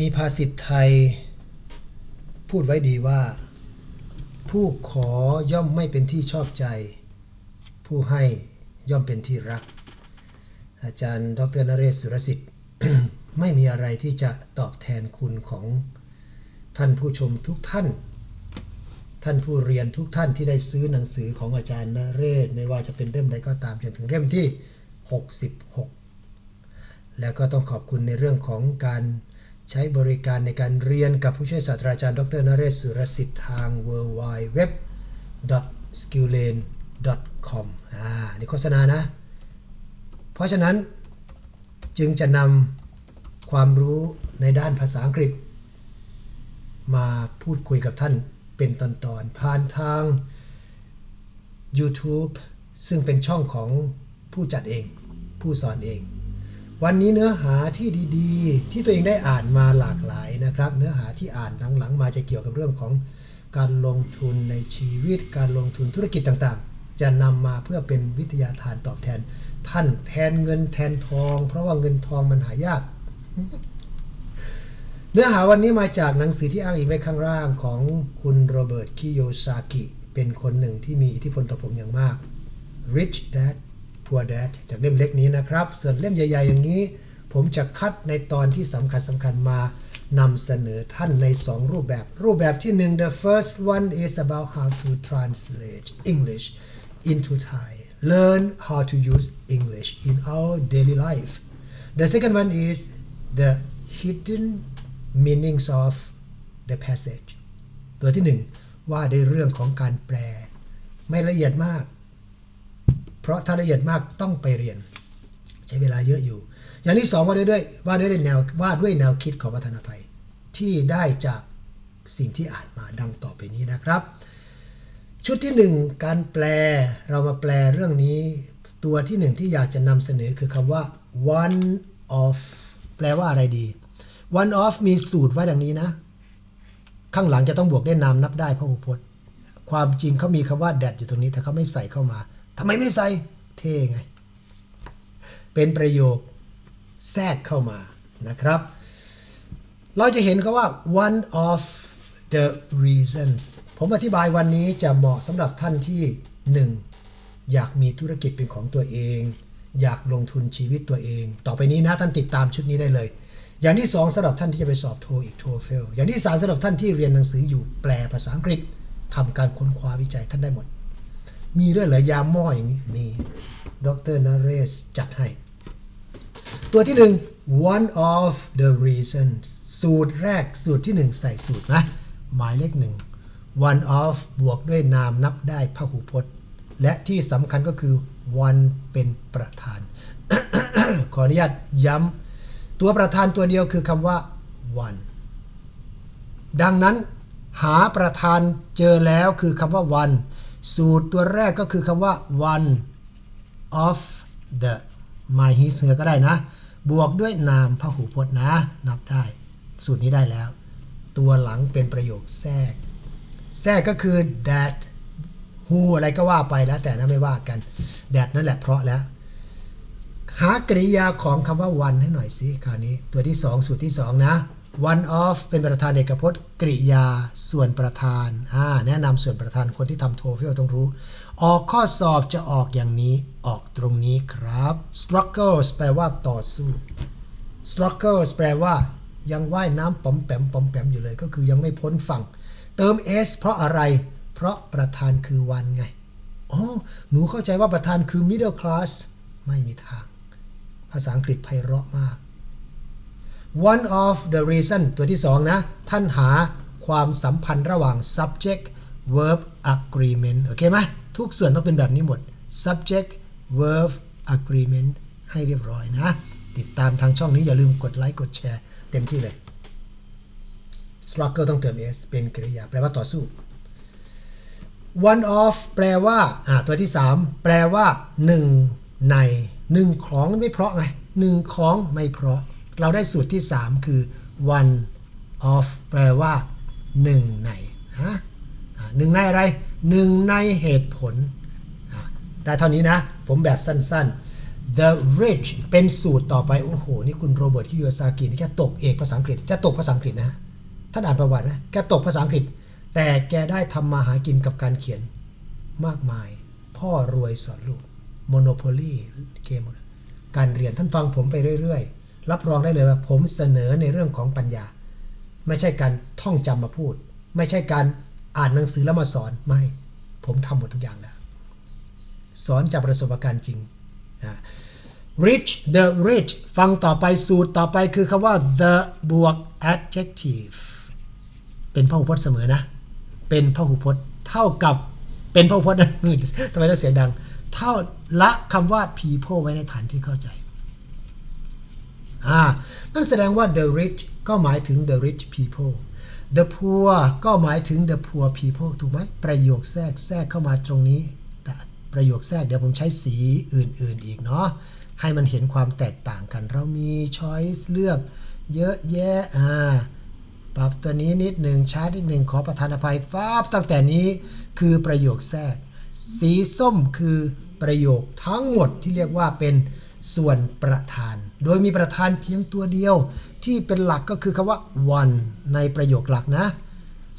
มีภาษิตไทย พูดไว้ดีว่า ผู้ขอย่อมไม่เป็นที่ชอบใจ ผู้ให้ย่อมเป็นที่รัก อาจารย์ ดรนเรศสุรสิทธิ์ ไม่มีอะไรที่จะตอบแทนคุณของท่านผู้ชมทุกท่าน ท่านผู้เรียนทุกท่านที่ได้ซื้อหนังสือของอาจารย์นเรศ ไม่ว่าจะเป็นเล่มใดก็ตามจนถึงเล่มที่ 66 แล้วก็ต้องขอบคุณในเรื่องของการ ใช้บริการในการเรียนกับผู้ช่วยศาสตราจารย์ ดรนเรศสุรสิทธิ์ทาง w w w s k i l l a n e c o m อ่านี่โฆษณานะ เพราะฉะนั้นจึงจะนำความรู้ในด้านภาษาอังกฤษ มาพูดคุยกับท่านเป็นตอนๆ ผ่านทาง YouTube ซึ่งเป็นช่องของผู้จัดเอง ผู้สอนเอง วันนี้เนื้อหาที่ดีๆ ที่ตัวเองได้อ่านมาหลากหลายนะครับ เนื้อหาที่อ่านหลังๆ มาจะเกี่ยวกับเรื่องของการลงทุนในชีวิต การลงทุนธุรกิจต่างๆ จะนำมาเพื่อเป็นวิทยาทานตอบแทน ท่านแทนเงินแทนทอง เพราะว่าเงินทองมันหายาก เนื้อหาวันนี้มาจากหนังสือที่อ้างอิงไว้ข้างล่างของคุณโรเบิร์ตคิโยซากิ เป็นคนหนึ่งที่มีอิทธิพลต่อผมอย่างมาก Rich Dad Poor Dad จากเล่มเล็กนี้นะครับ ส่วนเล่มใหญ่ ๆ อย่างนี้ ผมจะคัดในตอนที่สำคัญสำคัญมานำเสนอท่านใน 2 รูปแบบ รูปแบบที่ 1 the first one is about how to translate English into Thai learn how to use English in our daily life the second one is the hidden meanings of the passage ตัวที่หนึ่งว่าในเรื่องของการแปล ไม่ละเอียดมาก เพราะถ้าละเอียดมากต้องไปเรียน ใช้เวลาเยอะอยู่ อย่างที่สองว่าด้วยด้วยว่าด้วยแนวว่าด้วยแนวคิดของวัฒนภัย ที่ได้จากสิ่งที่อ่านมาดังต่อไปนี้นะครับ ชุดที่หนึ่งการแปลเรามาแปลเรื่องนี้ ตัวที่หนึ่งที่อยากจะนำเสนอคือคำว่า one of แปลว่าอะไรดี one of มีสูตรไว้ดังนี้นะ ข้างหลังจะต้องบวกด้วยนามนับได้พระอุพจน์ ความจริงเขามีคำว่า that อยู่ตรงนี้แต่เขาไม่ใส่เข้ามา ทำไมไม่ใส่ เท่ไง เป็นประโยคแทรกเข้ามานะครับ เราจะเห็นเขาว่า one of the reasons ผมอธิบายวันนี้จะเหมาะสำหรับท่านที่ 1. อยากมีธุรกิจเป็นของตัวเอง อยากลงทุนชีวิตตัวเอง ต่อไปนี้นะท่านติดตามชุดนี้ได้เลย อย่างที่ 2สำหรับท่านที่จะไปสอบโทอีกโทเฟลอย่างที่3สำหรับท่านที่เรียนหนังสืออยู่แปลภาษาอังกฤษทำการค้นคว้าวิจัยท่านได้หมด มีด้วยเหรอยาหม้ออย่างนี้มีดรนเรศจัดให้ ตัวที่หนึ่ง one of the reasons สูตรแรกสูตรที่หนึ่งใส่สูตรนะหมายเลขหนึ่ง one of บวกด้วยนามนับได้พหูพจน์ และที่สำคัญก็คือ one เป็นประธาน ขออนุญาตย้ำตัวประธานตัวเดียวคือคำว่า one ดังนั้นหาประธานเจอแล้วคือคำว่า one สูตรตัวแรกก็คือคำว่า one of the my his her ก็ได้นะ บวกด้วยนามพหูพจน์นะ นับได้ สูตรนี้ได้แล้ว ตัวหลังเป็นประโยคแทรก แทรกก็คือ that who อะไรก็ว่าไปแล้วแต่นะไม่ว่ากัน that นั่นแหละเพราะแล้ว หากริยาของคำว่า one ให้หน่อยสิคราวนี้ ตัวที่2สูตรที่2นะ one of เป็นประธานเอกพจน์กริยาส่วนประธานอ่าแนะนำส่วนประธานคนที่ทำโทเฟลต้องรู้ ออกข้อสอบจะออกอย่างนี้ออกตรงนี้ครับ struggles แปลว่าต่อสู้ struggles แปลว่า ยังว่ายน้ำป๋อมแปมป๋อมแปมอยู่เลยก็คือยังไม่พ้นฝั่ง เติม s เพราะอะไร เพราะประธานคือวันไงอ๋อหนูเข้าใจว่าประธานคือ middle class ไม่มีทาง ภาษาอังกฤษไพเราะมาก one of the reason ตัวที่สองนะ ท่านหาความสัมพันธ์ระหว่าง subject verb agreement โอเคไหมทุกส่วนต้องเป็นแบบนี้หมด subject verb agreement ให้เรียบร้อยนะ ติดตามทางช่องนี้อย่าลืมกดไลค์กดแชร์เต็มที่เลย struggle ต้องเติม s เป็นกริยาแปลว่าต่อสู้ one of แปลว่าอ่าตัวที่ 3 แปลว่า 1 ใน 1 ของไม่เพราะไง1ของไม่เพราะ เราได้สูตรที่ 3 คือ one of แปลว่า 1 ในฮะหนึ่งในอะไร1ในเหตุผลอ่าได้เท่านี้นะ ผมแบบสั้นๆ the rich เป็นสูตรต่อไป โอ้โห นี่คุณโรเบิร์ตคิโยซากินี่แกตกเอกภาษาอังกฤษจะตกภาษาอังกฤษนะฮะท่านอ่านประวัติไหมแกตกภาษาอังกฤษ แต่แกได้ทำมาหากินกับการเขียนมากมาย พ่อรวยสอนลูก Monopoly เกม การเรียนท่านฟังผมไปเรื่อยๆ รับรองได้เลยว่าผมเสนอในเรื่องของปัญญา ไม่ใช่การท่องจำมาพูด ไม่ใช่การอ่านหนังสือแล้วมาสอนไม่ ผมทำหมดทุกอย่างแล้ว สอนจากประสบการณ์จริง rich the rich ฟังต่อไปสูตรต่อไปคือคำว่า the บวก adjective เป็นพหูพจน์เสมอนะ เป็นพหูพจน์เท่ากับเป็นพหูพจน์นะทำไมต้องเสียงดัง เท่าละคำว่า people ไว้ในฐานที่เข้าใจ อ่านั่นแสดงว่า the rich ก็หมายถึง the rich people the poor ก็หมายถึง the poor people ถูกไหมประโยคแทรกแทรกเข้ามาตรงนี้ แต่ประโยคแทรกเดี๋ยวผมใช้สีอื่น ๆ อีกเนาะให้มันเห็นความแตกต่างกัน เรามี choice เลือกเยอะแยะอ่าปรับตัวนี้นิดหนึ่งชาร์จนิดหนึ่งขอประทานอภัยฟ้าบตั้งแต่นี้คือประโยคแทรก สีส้มคือประโยคทั้งหมดที่เรียกว่าเป็น ส่วนประธาน โดยมีประธานเพียงตัวเดียว ที่เป็นหลักก็คือคำว่า one ในประโยคหลักนะ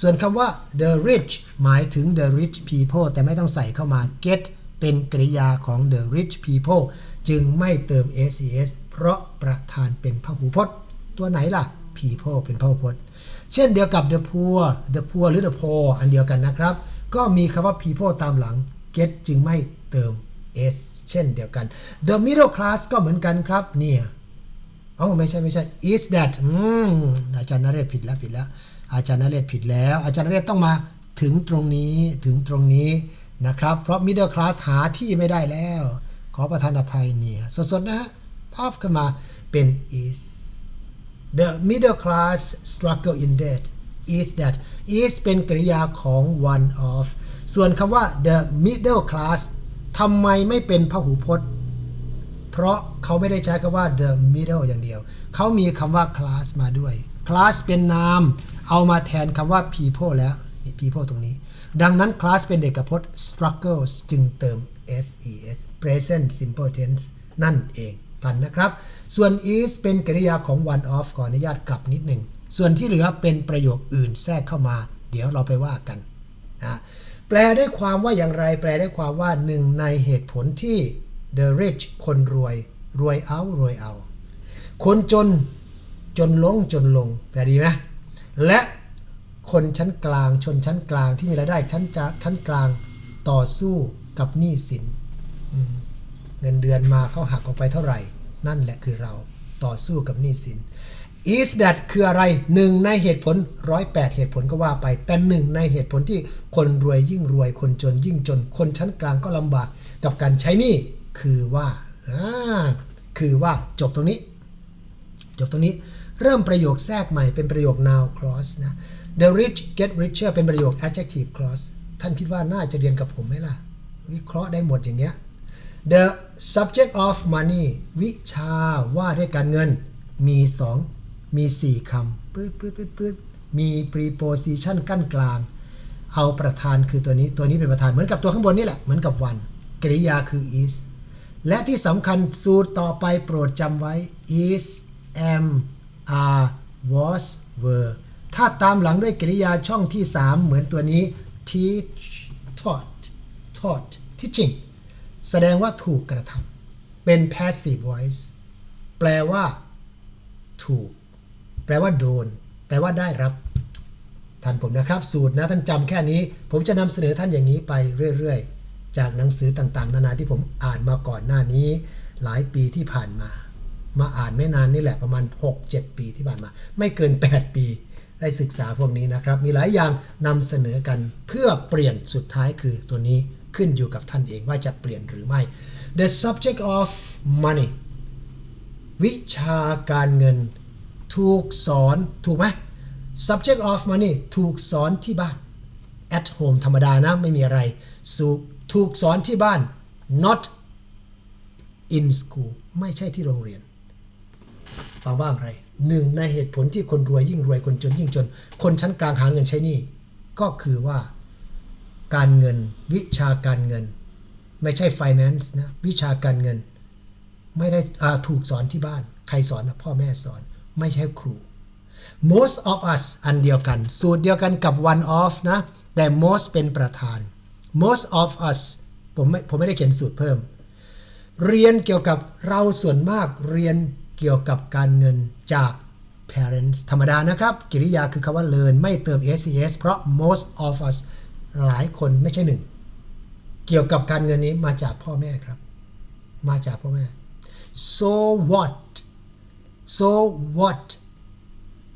ส่วนคำว่า the rich หมายถึง the rich people แต่ไม่ต้องใส่เข้ามา get เป็นกริยาของ the rich people จึงไม่เติม ses เพราะประธานเป็นพหูพจน์ ตัวไหนล่ะ people เป็นพหูพจน์ เช่นเดียวกับ the poor the poor หรือ the poor อันเดียวกันนะครับ ก็มีคำว่า people ตามหลัง get จึงไม่เติม s เช่นเดียวกัน the middle class ก็เหมือนกันครับเนี่ยอ๋อไม่ใช่ไม่ใช่ is that อืมอาจารย์นเรศผิดแล้วผิดแล้ว อาจารย์นเรศผิดแล้ว อาจารย์นเรศต้องมาถึงตรงนี้ถึงตรงนี้นะครับ เพราะ middle class หาที่ไม่ได้แล้ว ขอประทานอภัยเนี่ยสดๆนะฮะภาพขึ้นมาเป็น is the middle class struggle in debt is that is เป็นกริยาของ one of ส่วนคำว่า the middle class ทำไมไม่เป็นพหูพจน์ เพราะเขาไม่ได้ใช้คำว่า the middle อย่างเดียว เขามีคำว่า class มาด้วย class เป็นนาม เอามาแทนคำว่า people แล้ว people ตรงนี้ ดังนั้น class เป็นเอกพจน์ struggles จึงเติม ses present simple tense นั่นเองกันนะครับ ส่วน is เป็นกริยาของ one of ขออนุญาตกลับนิดหนึ่ง ส่วนที่เหลือเป็นประโยคอื่นแทรกเข้ามา เดี๋ยวเราไปว่ากันนะ แปลได้ความว่าอย่างไร แปลได้ความว่าหนึ่งในเหตุผลที่ the rich คนรวย รวยเอา รวยเอา คนจนจนลงจนลง แปลดีไหมและคนชั้นกลางชนชั้นกลางที่มีรายได้ชั้นชั้นกลางต่อสู้กับหนี้สินเงินเดือนมาเขาหักออกไปเท่าไหร่ นั่นแหละคือเราต่อสู้กับหนี้สิน is that คืออะไรหนึ่งในเหตุผลร้อยแปดเหตุผลก็ว่าไป แต่หนึ่งในเหตุผลที่คนรวยยิ่งรวยคนจนยิ่งจน คนชั้นกลางก็ลำบากกับการใช้หนี้คือว่าคือว่าจบตรงนี้ จบตรงนี้เริ่มประโยคแทรกใหม่เป็นประโยค noun clause นะ the rich get richer เป็นประโยค adjective clause ท่านคิดว่าน่าจะเรียนกับผมไหมล่ะ วิเคราะห์ได้หมดอย่างเงี้ย the subject of money วิชาว่าด้วยการเงินมีสอง มีสี่คำปื๊ดปื๊ดปื๊ดปื๊ดมี preposition กั้นกลาง เอาประธานคือตัวนี้ตัวนี้เป็นประธานเหมือนกับตัวข้างบนนี่แหละ เหมือนกับ one กริยาคือ is และที่สำคัญสูตรต่อไปโปรดจำไว้ is am are was were ถ้าตามหลังด้วยกริยาช่องที่ 3 เหมือนตัวนี้ teach taught taught teaching แสดงว่าถูกกระทำเป็น passive voice แปลว่า ถูก แปลว่าโดน แปลว่าได้รับท่านผมนะครับ สูตรนะท่านจำแค่นี้ ผมจะนำเสนอท่านอย่างนี้ไปเรื่อยๆ จากหนังสือต่างๆ นานาที่ผมอ่านมาก่อนหน้านี้ หลายปีที่ผ่านมา มาอ่านไม่นานนี่แหละประมาณ 6-7 ปีที่ผ่านมา ไม่เกิน 8 ปีได้ศึกษาพวกนี้นะครับ มีหลายอย่างนำเสนอกันเพื่อเปลี่ยนสุดท้ายคือตัวนี้ขึ้นอยู่กับท่านเองว่าจะเปลี่ยนหรือไม่ the subject of money วิชาการเงิน ถูกสอนถูกไหม subject of money ถูกสอนที่บ้าน at home ธรรมดานะ ไม่มีอะไรสูถูกสอนที่บ้าน not in school ไม่ใช่ที่โรงเรียน ฟังว่าอะไรหนึ่งในเหตุผลที่คนรวยยิ่งรวยคนจนยิ่งจน คนชั้นกลางหาเงินใช้หนี้ก็คือว่าการเงินวิชาการเงิน ไม่ใช่ finance นะ วิชาการเงิน ไม่ได้อาถูกสอนที่บ้าน ใครสอนนะพ่อแม่สอน ไม่ใช่ครู most of us อันเดียวกัน สูตรเดียวกันกับ one of นะ แต่ most เป็นประธาน most of us ผมไม่ผมไม่ได้เขียนสูตรเพิ่ม เรียนเกี่ยวกับเราส่วนมากเรียนเกี่ยวกับการเงินจาก parents ธรรมดานะครับกริยาคือคำว่า learn ไม่เติม ses เพราะ most of us หลายคนไม่ใช่หนึ่ง เกี่ยวกับการเงินนี้มาจากพ่อแม่ครับ มาจากพ่อแม่ so what so what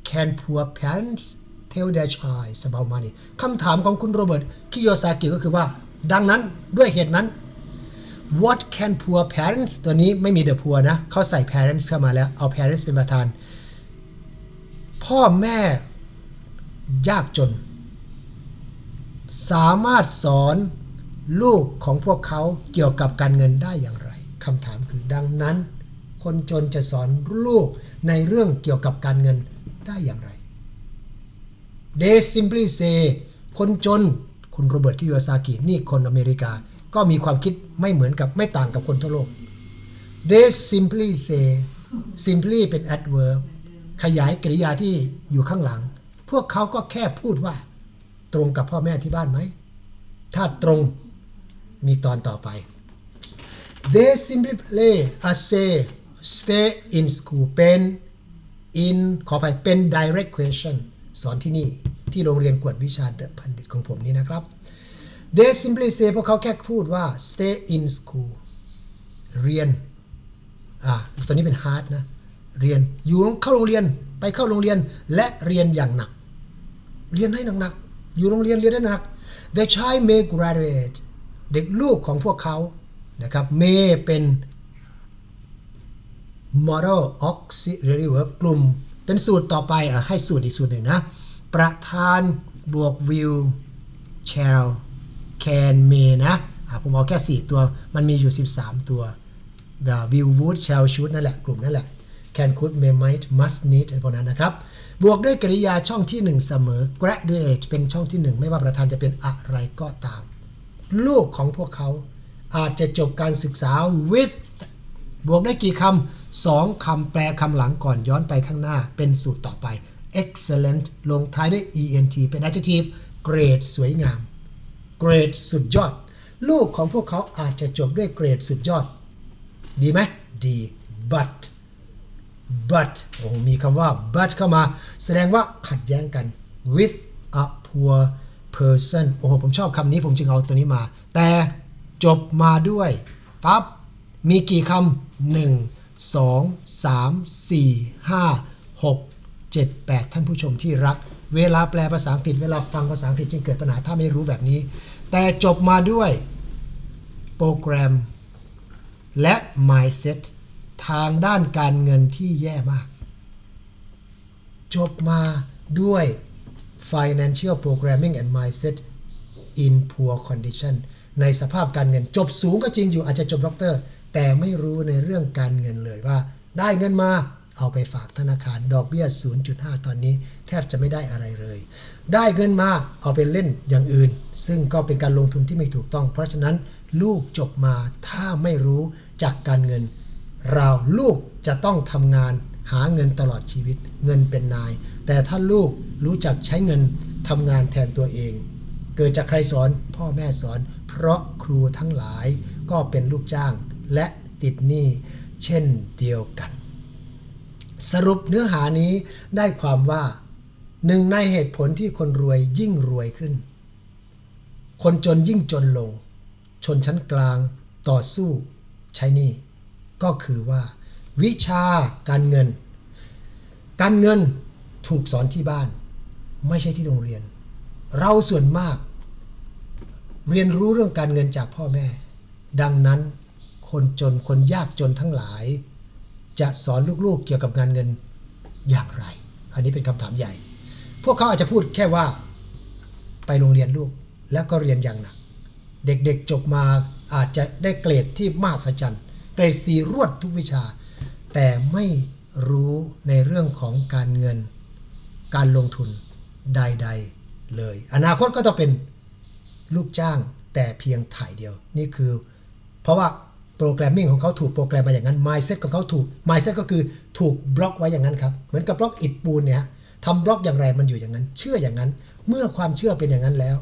can poor parents tell their child about money คำถามของคุณโรเบิร์ตคิโยซากิก็คือว่า ดังนั้นด้วยเหตุนั้น what can poor parents ตัวนี้ไม่มี the poor นะเขาใส่ parents เข้ามาแล้ว เอา parents เป็นประธาน พ่อแม่ยากจน สามารถสอนลูกของพวกเขาเกี่ยวกับการเงินได้อย่างไรคำถามคือดังนั้น คนจนจะสอนลูกในเรื่องเกี่ยวกับการเงินได้อย่างไร They simply say คนจนคุณโรเบิร์ตคิโยซากินี่คนอเมริกา ก็มีความคิดไม่เหมือนกับไม่ต่างกับคนทั่วโลก They simply say simply เป็น adverb ขยายกริยาที่อยู่ข้างหลัง พวกเขาก็แค่พูดว่า ตรงกับพ่อแม่ที่บ้านไหม ถ้าตรงมีตอนต่อไป They simply play a say stay in school เป็น in ขอไปเป็น direct question สอนที่นี่ที่โรงเรียนกวดวิชาเดอะพันดิตของผมนี่นะครับ They simply say พวกเขาแค่พูดว่า stay in school เรียน อ่าตอนนี้เป็น hard นะ เรียน อยู่เข้าโรงเรียน ไปเข้าโรงเรียน และเรียนอย่างหนัก เรียนให้หนักๆ อยู่โรงเรียนเรียนให้หนัก The child may graduate เด็กลูกของพวกเขา นะครับ may เป็น model auxiliary verb กลุ่ม เป็นสูตรต่อไปอะให้สูตรอีกสูตรหนึ่งนะ ประธานบวก will shall can may นะอะผมเอาแค่ 4 ตัว มันมีอยู่ 13 ตัว will would shall should นั่นแหละ กลุ่มนั่นแหละ can could may might must need อะไรพวกนั้นนะครับ บวกด้วยกริยาช่องที่ 1 เสมอ graduate เป็นช่องที่ 1 ไม่ว่าประธานจะเป็นอะไรก็ตาม ลูกของพวกเขาอาจจะจบการศึกษา with บวกได้กี่คำสองคำแปลคำหลังก่อนย้อนไปข้างหน้า เป็นสูตรต่อไป excellent ลงท้ายด้วย ent เป็น adjective great สวยงาม great สุดยอด ลูกของพวกเขาอาจจะจบด้วย great สุดยอด ดีไหมดี but but โอ้โหมีคำว่า but เข้ามา แสดงว่าขัดแย้งกัน with a poor person โอ้โห ผมชอบคำนี้ผมจึงเอาตัวนี้มา แต่จบมาด้วยปั๊บมีกี่คำ หนึ่งสองสามสี่ห้าหกเจ็ดแปดท่านผู้ชมที่รัก เวลาแปลภาษาอังกฤษเวลาฟังภาษาอังกฤษจึงเกิดปัญหาถ้าไม่รู้แบบนี้ แต่จบมาด้วยโปรแกรม และ mindset ทางด้านการเงินที่แย่มาก จบมาด้วย financial programming and mindset in poor condition ในสภาพการเงินจบสูงก็จริงอยู่อาจจะจบด็อกเตอร์ แต่ไม่รู้ในเรื่องการเงินเลยว่า ได้เงินมาเอาไปฝากธนาคารดอกเบี้ย 0.5 ตอนนี้แทบจะไม่ได้อะไรเลย ได้เงินมาเอาไปเล่นอย่างอื่น ซึ่งก็เป็นการลงทุนที่ไม่ถูกต้อง เพราะฉะนั้นลูกจบมาถ้าไม่รู้จากการเงิน เราลูกจะต้องทำงานหาเงินตลอดชีวิต เงินเป็นนาย แต่ถ้าลูกรู้จักใช้เงินทำงานแทนตัวเอง เกิดจากใครสอนพ่อแม่สอน เพราะครูทั้งหลายก็เป็นลูกจ้าง และติดหนี้เช่นเดียวกัน สรุปเนื้อหานี้ได้ความว่าหนึ่งในเหตุผลที่คนรวยยิ่งรวยขึ้น คนจนยิ่งจนลง ชนชั้นกลางต่อสู้ใช้หนี้ก็คือว่า วิชาการเงิน การเงินถูกสอนที่บ้าน ไม่ใช่ที่โรงเรียน เราส่วนมาก เรียนรู้เรื่องการเงินจากพ่อแม่ ดังนั้น คนจนคนยากจนทั้งหลาย จะสอนลูกๆเกี่ยวกับงานเงินอย่างไร อันนี้เป็นคำถามใหญ่ พวกเขาอาจจะพูดแค่ว่าไปโรงเรียนลูกแล้วก็เรียนอย่างหนัก เด็กๆจบมาอาจจะได้เกรดที่มหัศจรรย์เกรดสีรวดทุกวิชา แต่ไม่รู้ในเรื่องของการเงิน การลงทุนใด ๆ เลย อนาคตก็จะเป็นลูกจ้างแต่เพียงถ่ายเดียว นี่คือ เพราะว่า โปรแกรมมิ่งของเขาถูกโปรแกรมมาอย่างนั้น mindset ของเขาถูก mindset ก็คือถูกบล็อกไว้อย่างนั้นครับเหมือนกับบล็อกอิฐปูนเนี่ยทำบล็อกอย่างไรมันอยู่อย่างนั้น เชื่ออย่างนั้น เมื่อความเชื่อเป็นอย่างนั้นแล้ว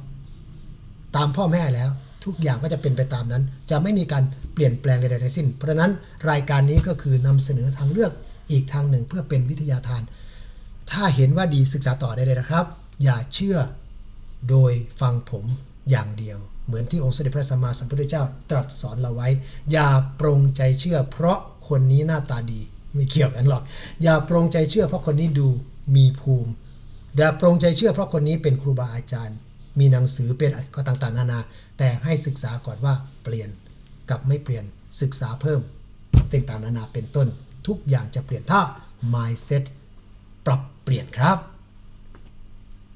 ตามพ่อแม่แล้ว ทุกอย่างก็จะเป็นไปตามนั้น จะไม่มีการเปลี่ยนแปลงใดๆทั้งสิ้น เพราะฉะนั้นรายการนี้ก็คือนำเสนอทางเลือกอีกทางหนึ่งเพื่อเป็นวิทยาทาน ถ้าเห็นว่าดีศึกษาต่อได้เลยนะครับ อย่าเชื่อโดยฟังผม อย่างเดียว เหมือนที่องค์สมเด็จพระสัมมาสัมพุทธเจ้าตรัสสอนเราไว้ อย่าปรงใจเชื่อ เพราะคนนี้หน้าตาดีไม่เกี่ยวกันหรอก อย่าปรงใจเชื่อเพราะคนนี้ดูมีภูมิ อย่าปรงใจเชื่อเพราะคนนี้เป็นครูบาอาจารย์ มีหนังสือเป็นก็ต่างๆ นานา แต่ให้ศึกษาก่อนว่าเปลี่ยนกับไม่เปลี่ยนศึกษาเพิ่มต่างๆนานาเป็นต้น ทุกอย่างจะเปลี่ยนถ้า mindset ปรับเปลี่ยนครับ